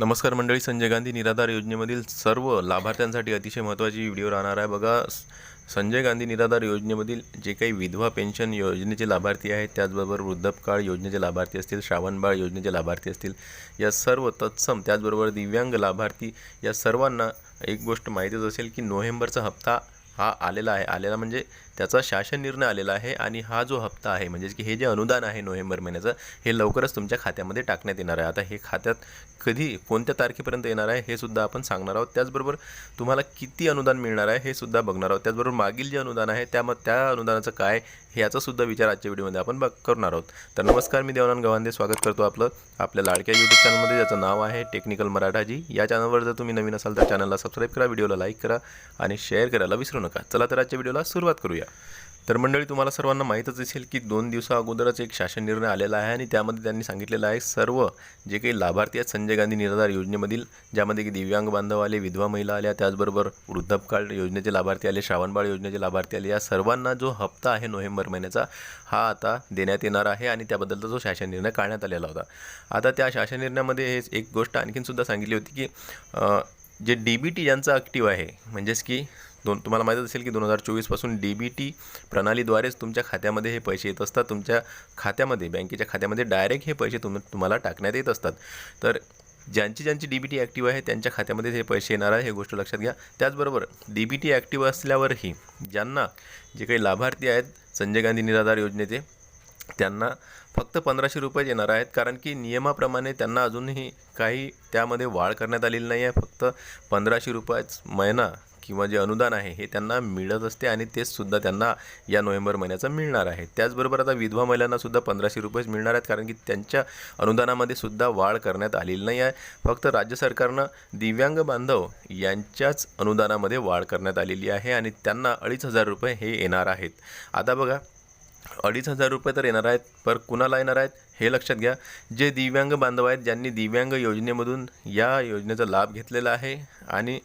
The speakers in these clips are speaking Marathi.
नमस्कार मंडळी संजय गांधी निराधार योजनेमधील सर्व लाभार्थ्यांसाठी अतिशय महत्त्वाची व्हिडिओ राहणार आहे. बघा संजय गांधी निराधार योजनेमधील जे काही विधवा पेन्शन योजनेचे लाभार्थी आहेत त्याचबरोबर वृद्धपकाळ योजनेचे लाभार्थी असतील श्रावणबाळ योजनेचे लाभार्थी असतील या सर्व तत्सम त्याचबरोबर दिव्यांग लाभार्थी या सर्वांना एक गोष्ट माहितीच असेल की नोव्हेंबरचा हप्ता हा आलेला आहे. आलेला म्हणजे त्याचा शासन निर्णय आलेला आहे आणि हा जो हप्ता आहे म्हणजेच की हे जे अनुदान आहे नोव्हेंबर महिन्याचं हे लवकरच तुमच्या खात्यामध्ये टाकण्यात येणार आहे. आता हे खात्यात कधी कोणत्या तारखेपर्यंत येणार आहे हे सुद्धा आपण सांगणार आहोत. त्याचबरोबर तुम्हाला किती अनुदान मिळणार आहे हे सुद्धा बघणार आहोत. त्याचबरोबर मागील जे अनुदान आहे त्या मग त्या अनुदानाचं काय हे याचा सुद्धा विचार आजच्या व्हिडिओमध्ये आपण बघ करणार आहोत. तर नमस्कार मी देवानंद गवांदे स्वागत करतो आपलं आपल्या लाडक्या यूट्यूब चॅनलमध्ये ज्याचं नाव आहे टेक्निकल मराठाजी या चॅनलवर जर तुम्ही नवीन असाल तर चॅनलला सबस्क्राईब करा व्हिडिओला लाईक करा आणि शेअर करायला विसरू नका. चला तर आजच्या व्हिडिओला सुरुवात करूया. तर मंडळी तुम्हाला सर्वांना माहीतच असेल की दोन दिवसा अगोदरच एक शासन निर्णय आलेला आहे आणि त्यामध्ये त्यांनी सांगितलेलं आहे सर्व जे काही लाभार्थी आहेत संजय गांधी निराधार योजनेमधील ज्यामध्ये की दिव्यांग बांधव आले विधवा महिला आल्या त्याचबरोबर वृद्धपकाळ योजनेचे लाभार्थी आले श्रावणबाळ योजनेचे लाभार्थी आले या सर्वांना जो हप्ता आहे नोव्हेंबर महिन्याचा हा आता देण्यात येणार आहे आणि त्याबद्दलचा जो शासन निर्णय काढण्यात आलेला होता. आता त्या शासन निर्णयामध्ये हेच एक गोष्ट आणखीनसुद्धा सांगितली होती की जे डी बी टी ज्यांचा ॲक्टिव्ह आहे म्हणजेच की दोन तुम्हाला माहीतच असेल की दोन हजार चोवीसपासून डी बी टी प्रणालीद्वारेच तुमच्या खात्यामध्ये हे पैसे येत असतात. तुमच्या खात्यामध्ये बँकेच्या खात्यामध्ये डायरेक्ट हे पैसे तुम तुम्हाला टाकण्यात येत असतात. तर ज्यांची ज्यांची डी बी टी ॲक्टिव्ह आहे त्यांच्या खात्यामध्ये हे पैसे येणार आहे हे गोष्ट लक्षात घ्या. त्याचबरोबर डी बी टी ॲक्टिव्ह असल्यावरही ज्यांना जे काही लाभार्थी आहेत संजय गांधी निराधार योजनेचे त्यांना फक्त पंधराशे रुपये येणार आहेत कारण की नियमाप्रमाणे त्यांना अजूनही काही त्यामध्ये वाढ करण्यात आलेली नाही आहे फक्त पंधराशे रुपयाच महिना किंवा जे अनुदान आहे हे त्यांना मिळत असते आणि तेचसुद्धा त्यांना या नोव्हेंबर महिन्याचं मिळणार आहे. त्याचबरोबर आता विधवा महिलांनासुद्धा पंधराशे रुपयेच मिळणार आहेत कारण की त्यांच्या अनुदानामध्ये सुद्धा वाढ करण्यात आलेली नाही आहे फक्त राज्य सरकारनं दिव्यांग बांधव यांच्याच अनुदानामध्ये वाढ करण्यात आलेली आहे आणि त्यांना अडीच हजार रुपये हे येणार आहेत. आता बघा अडीच हजार रुपये तर येणार आहेत पर कुणाला येणार आहेत हे लक्षात घ्या. जे दिव्यांग बांधव आहेत ज्यांनी दिव्यांग योजनेमधून या योजनेचा लाभ घेतलेला आहे आणि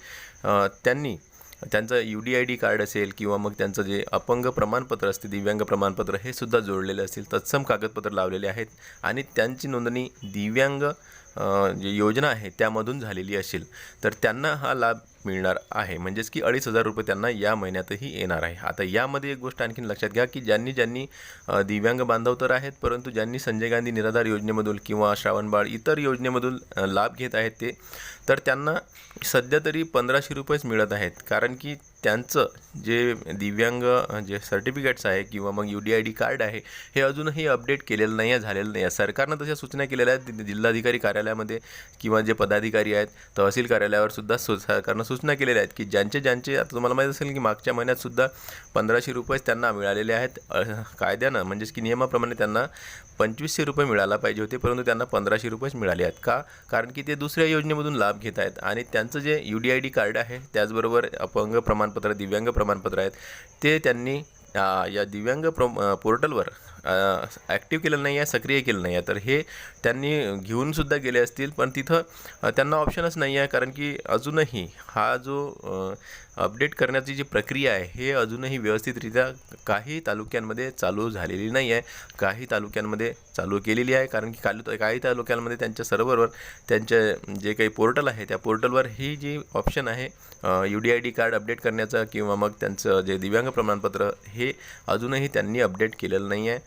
त्यांनी त्यांचं U D I D card असेल किंवा मग त्यांचं जे अपंग प्रमाणपत्र असते दिव्यांग प्रमाणपत्र हे सुद्धा जोडलेले असतील तत्सम कागदपत्र लावलेले आहेत आणि त्यांची नोंदणी दिव्यांग योजना आहे त्यामधून झालेली असेल तर त्यांना हा लाभ मिळणार आहे. म्हणजेच की अडीच हजार रुपये त्यांना या महिन्यातही येणार आहे. आता यामध्ये एक गोष्ट आणखीन लक्षात घ्या की ज्यांनी ज्यांनी दिव्यांग बांधव तर आहेत परंतु ज्यांनी संजय गांधी निराधार योजनेमधून किंवा श्रावणबाळ इतर योजनेमधून लाभ घेत आहेत ते तर त्यांना सध्या तरी पंधराशे रुपयेच मिळत आहेत. कारण की त्यांचं जे दिव्यांग जे सर्टिफिकेट्स आहे किंवा मग U D I D card आहे हे अजूनही अपडेट केलेलं नाही आहे झालेलं नाही आहे. सरकारनं तशा सूचना केलेल्या आहेत. जिल्हाधिकारी कार्यालयामध्ये किंवा जे पदाधिकारी आहेत तहसील कार्यालयावर सुद्धा सु सरकारनं सूचना केलेल्या आहेत की ज्यांचे ज्यांचे आता तुम्हाला माहीत असेल की मागच्या महिन्यातसुद्धा पंधराशे रुपयेच त्यांना मिळालेले आहेत. कायद्यानं म्हणजेच की नियमाप्रमाणे त्यांना पंचवीसशे रुपये मिळाला पाहिजे होते परंतु त्यांना पंधराशे रुपयेच मिळाले आहेत. का? कारण की ते दुसऱ्या योजनेमधून लाभ घेत आहेत आणि त्यांचं जे U D I D card आहे त्याचबरोबर अपंग प्रमाणपत्र दिव्यांग प्रमाणपत्र आहेत ते त्यांनी या दिव्यांग प्र पोर्टलवर ॲक्टिव्ह केलेलं नाही आहे सक्रिय केलं नाही आहे तर हे त्यांनी घेऊनसुद्धा गेले असतील पण तिथं त्यांना ऑप्शनच नाही आहे कारण की अजूनही हा जो अपडेट करण्याची जी प्रक्रिया आहे हे अजूनही व्यवस्थितरित्या काही तालुक्यांमध्ये चालू झालेली नाही आहे काही तालुक्यांमध्ये चालू केलेली आहे कारण की काल काही तालुक्यांमध्ये त्यांच्या सर्व्हरवर त्यांच्या जे काही पोर्टल आहे त्या पोर्टलवर ही जी ऑप्शन आहे U D I D card update करण्याचं किंवा मग त्यांचं जे दिव्यांग प्रमाणपत्र हे अजूनही त्यांनी अपडेट केलेलं नाही आहे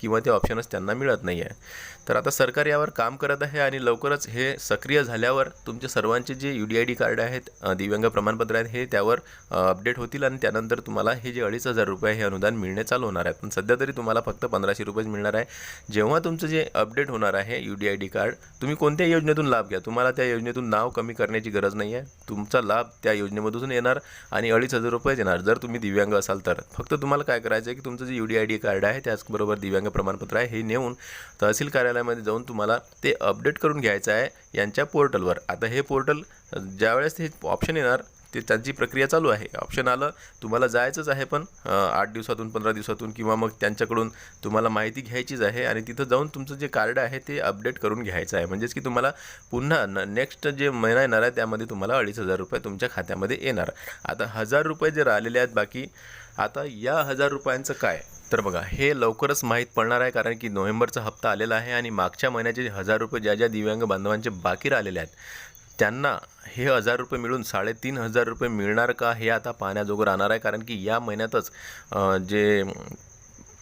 किंवा ते ऑप्शनच त्यांना मिळत नाही आहे तर आता सरकार यावर काम करत आहे आणि लवकरच हे सक्रिय झाल्यावर तुमचे सर्वांचे जे U D I D card आहेत दिव्यांग प्रमाणपत्र आहेत हे त्यावर अपडेट होतील आणि त्यानंतर तुम्हाला हे जे अडीच हजार रुपये हे अनुदान मिळणे चालू होणार आहे. पण सध्या तरी तुम्हाला फक्त पंधराशे रुपयेच मिळणार आहे. जेव्हा तुमचं जे अपडेट होणार आहे U D I D card तुम्ही कोणत्या योजनेतून लाभ घ्या. तुम्हाला त्या योजनेतून नाव कमी करण्याची गरज नाही आहे तुमचा लाभ त्या योजनेमधून येणार आणि अडीच हजार रुपयेच येणार. जर तुम्ही दिव्यांग असाल तर. फक्त तुम्हाला काय करायचं आहे की तुमचं जे U D I D card आहे त्याचबरोबर दिव्यांग प्रमाणपत्र आहे हे नेऊन तहसील कार्यालयामध्ये जाऊन तुम्हाला ते अपडेट करून घ्यायचं आहे यांच्या पोर्टलवर. आता हे पोर्टल ज्यावेळेस हे ऑप्शन येणार ते त्यांची प्रक्रिया चालू आहे. ऑप्शन आलं तुम्हाला जायचंच आहे पण आठ दिवसातून पंधरा दिवसातून किंवा मग त्यांच्याकडून तुम्हाला माहिती घ्यायचीच आहे आणि तिथं जाऊन तुमचं जे कार्ड आहे ते अपडेट करून घ्यायचं आहे. म्हणजेच की तुम्हाला पुन्हा न नेक्स्ट जे महिना येणार आहे त्यामध्ये तुम्हाला अडीच हजार रुपये तुमच्या खात्यामध्ये येणार. आता हजार रुपये जे राहिलेले आहेत बाकी आता या हजार रुपयांचं काय? तर बघा हे लवकरच माहीत पडणार आहे कारण की नोव्हेंबरचा हप्ता आलेला आहे आणि मागच्या महिन्याचे हजार रुपये ज्या ज्या दिव्यांग बांधवांचे बाकी राहिलेले आहेत त्यांना हे हजार रुपये मिळून साडेतीन हजार रुपये मिळणार का हे आता पाहण्याजोगं राहणार आहे कारण की या महिन्यातच जे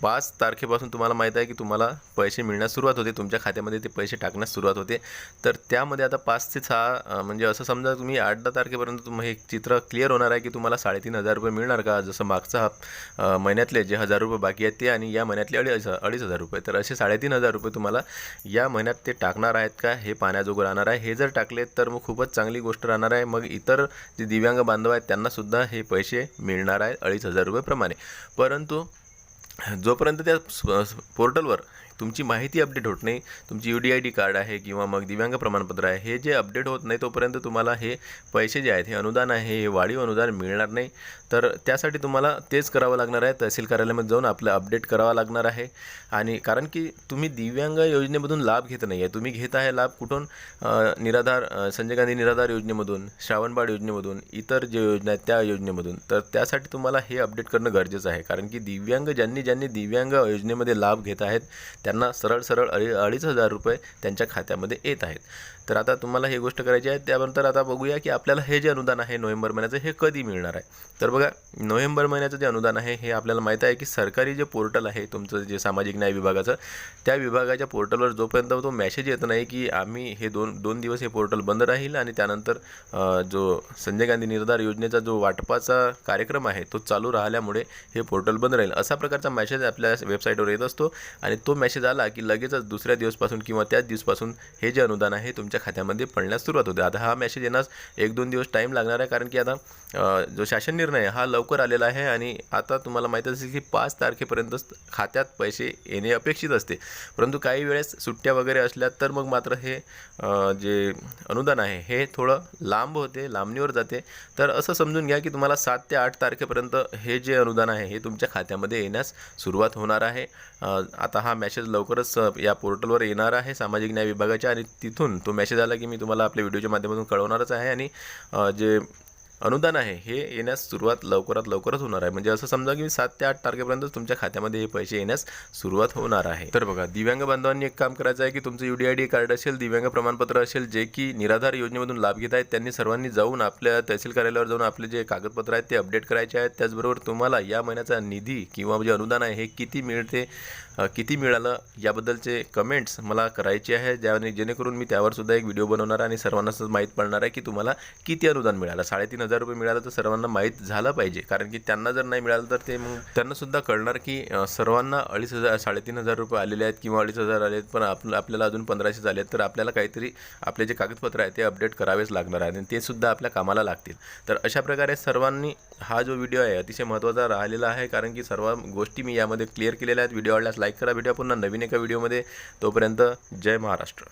पाच तारखेपासून तुम्हाला माहीत आहे की तुम्हाला पैसे मिळण्यास सुरुवात होते. तुमच्या खात्यामध्ये ते पैसे टाकण्यास सुरुवात होते. तर त्यामध्ये आता पाच ते सहा म्हणजे असं समजा तुम्ही आठ दहा तारखेपर्यंत तुम्हाला हे चित्र क्लिअर होणार आहे की तुम्हाला साडेतीन हजार रुपये मिळणार का? जसं मागचा हा महिन्यातले जे हजार रुपये बाकी आहेत ते आणि या महिन्यातले अडीच अडीच हजार रुपये. तर असे साडेतीन हजार रुपये तुम्हाला या महिन्यात ते टाकणार आहेत का? हे पाण्याजोगं राहणार आहे. हे जर टाकले तर मग खूपच चांगली गोष्ट राहणार आहे. मग इतर जे दिव्यांग बांधव आहेत त्यांनासुद्धा हे पैसे मिळणार आहेत अडीच हजार रुपयेप्रमाणे परंतु जोपर्यंत त्या पोर्टलवर तुमची माहिती अपडेट होत नाही तुमची U D I D card आहे किंवा मग दिव्यांग प्रमाणपत्र आहे हे जे अपडेट होत नाही तोपर्यंत तुम्हाला हे पैसे जे आहेत हे अनुदान आहे हे वाढीव अनुदान मिळणार नाही. तर त्यासाठी तुम्हाला तेच करावं लागणार आहे. तहसील कार्यालयामध्ये जाऊन आपलं अपडेट करावं लागणार आहे. आणि कारण की तुम्ही दिव्यांग योजनेमधून लाभ घेत नाही आहे तुम्ही घेत आहे लाभ कुठून? निराधार संजय गांधी निराधार योजनेमधून श्रावणबाळ योजनेमधून इतर जे योजना आहेत त्या योजनेमधून. तर त्यासाठी तुम्हाला हे अपडेट करणं गरजेचं आहे. कारण की दिव्यांग ज्यांनी ज्यांनी दिव्यांग योजनेमध्ये लाभ घेत आहेत त्यांना सरळ सरळ अडी अडीच हजार रुपये त्यांच्या खात्यामध्ये येत आहेत. तर आता तुम्हाला ही गोष्ट करायची आहे त्यानंतर आता बघूया की आपल्याला हे जे अनुदान आहे नोव्हेंबर महिन्याचं हे कधी मिळणार आहे? तर बघा नोव्हेंबर महिन्याचं जे अनुदान आहे हे आपल्याला माहीत आहे की सरकारी जे पोर्टल आहे तुमचं जे सामाजिक न्याय विभागाचं त्या विभागाच्या पोर्टलवर जोपर्यंत तो मॅसेज येत नाही की आम्ही हे दोन दोन दिवस हे पोर्टल बंद राहील आणि त्यानंतर जो संजय गांधी निर्धार योजनेचा जो वाटपाचा कार्यक्रम आहे तो चालू राहिल्यामुळे हे पोर्टल बंद राहील. असा प्रकारचा मॅसेज आपल्या वेबसाईटवर येत असतो आणि तो मेसेज आला की लगेचच दुसऱ्या दिवसपासून किंवा त्याच दिवसपासून हे जे अनुदान आहे तुमच्या खात्यामध्ये पडण्यास सुरुवात होते. आता हा मेसेज येण्यास एक दोन दिवस टाईम लागणार आहे कारण की आता जो शासन निर्णय आहे हा लवकर आलेला आहे आणि आता तुम्हाला माहीत असेल की पाच तारखेपर्यंतच खात्यात पैसे येणे अपेक्षित असते. परंतु काही वेळेस सुट्ट्या वगैरे असल्या तर मग मात्र हे जे अनुदान आहे हे थोडं लांब होते लांबणीवर जाते. तर असं समजून घ्या की तुम्हाला सात ते आठ तारखेपर्यंत हे जे अनुदान आहे हे तुमच्या खात्यामध्ये येण्यास सुरुवात होणार आहे. आता हा मेसेज लवकरच या पोर्टलवर येणार आहे सामाजिक न्याय विभागाच्या आणि तिथून तो मेसेज आला की मी तुम्हाला आपल्या व्हिडिओच्या माध्यमातून कळवणारच आहे आणि जे अनुदान आहे. हे येण्यास सुरुवात लवकरात लवकरच होणार आहे. म्हणजे असं समजा की सात ते आठ तारखेपर्यंत तुमच्या खात्यामध्ये हे पैसे येण्यास सुरुवात होणार आहे. तर बघा दिव्यांग बांधवांनी एक काम करायचं आहे की तुमचं U D I D card असेल दिव्यांग प्रमाणपत्र असेल जे की निराधार योजनेमधून लाभ घेत आहेत त्यांनी सर्वांनी जाऊन आपल्या तहसील कार्यालयावर जाऊन आपले जे कागदपत्र आहेत ते अपडेट करायचे आहेत. त्याचबरोबर तुम्हाला या महिन्याचा निधी किंवा जे अनुदान आहे हे किती मिळते किती मिळालं याबद्दलचे कमेंट्स मला करायचे आहे. ज्याने जेणेकरून मी त्यावर सुद्धा एक व्हिडिओ बनवणार आणि सर्वांना माहीत पडणार आहे की तुम्हाला किती अनुदान मिळालं. साडेतीन हजार रुपये मिळालं तर सर्वांना माहीत झालं पाहिजे. कारण की त्यांना जर नाही मिळालं तर ते मग त्यांना सुद्धा कळणार की सर्वांना अडीच हजार साडेतीन हजार रुपये आलेले आहेत किंवा अडीच हजार आले आहेत पण आपलं आपल्याला अजून पंधराशे झाले आहेत तर आपल्याला काहीतरी आपले जे कागदपत्र आहे ते अपडेट करावेच लागणार आहे आणि ते सुद्धा आपल्या कामाला लागतील. तर अशा प्रकारे सर्वांनी हा जो व्हिडिओ आहे अतिशय महत्त्वाचा राहिलेला आहे. कारण की सर्व गोष्टी मी यामध्ये क्लिअर केलेल्या आहेत. व्हिडिओ आवडल्यास लाईक करा. भेटूया पुन्हा नवीन एका व्हिडिओमध्ये. तोपर्यंत जय महाराष्ट्र.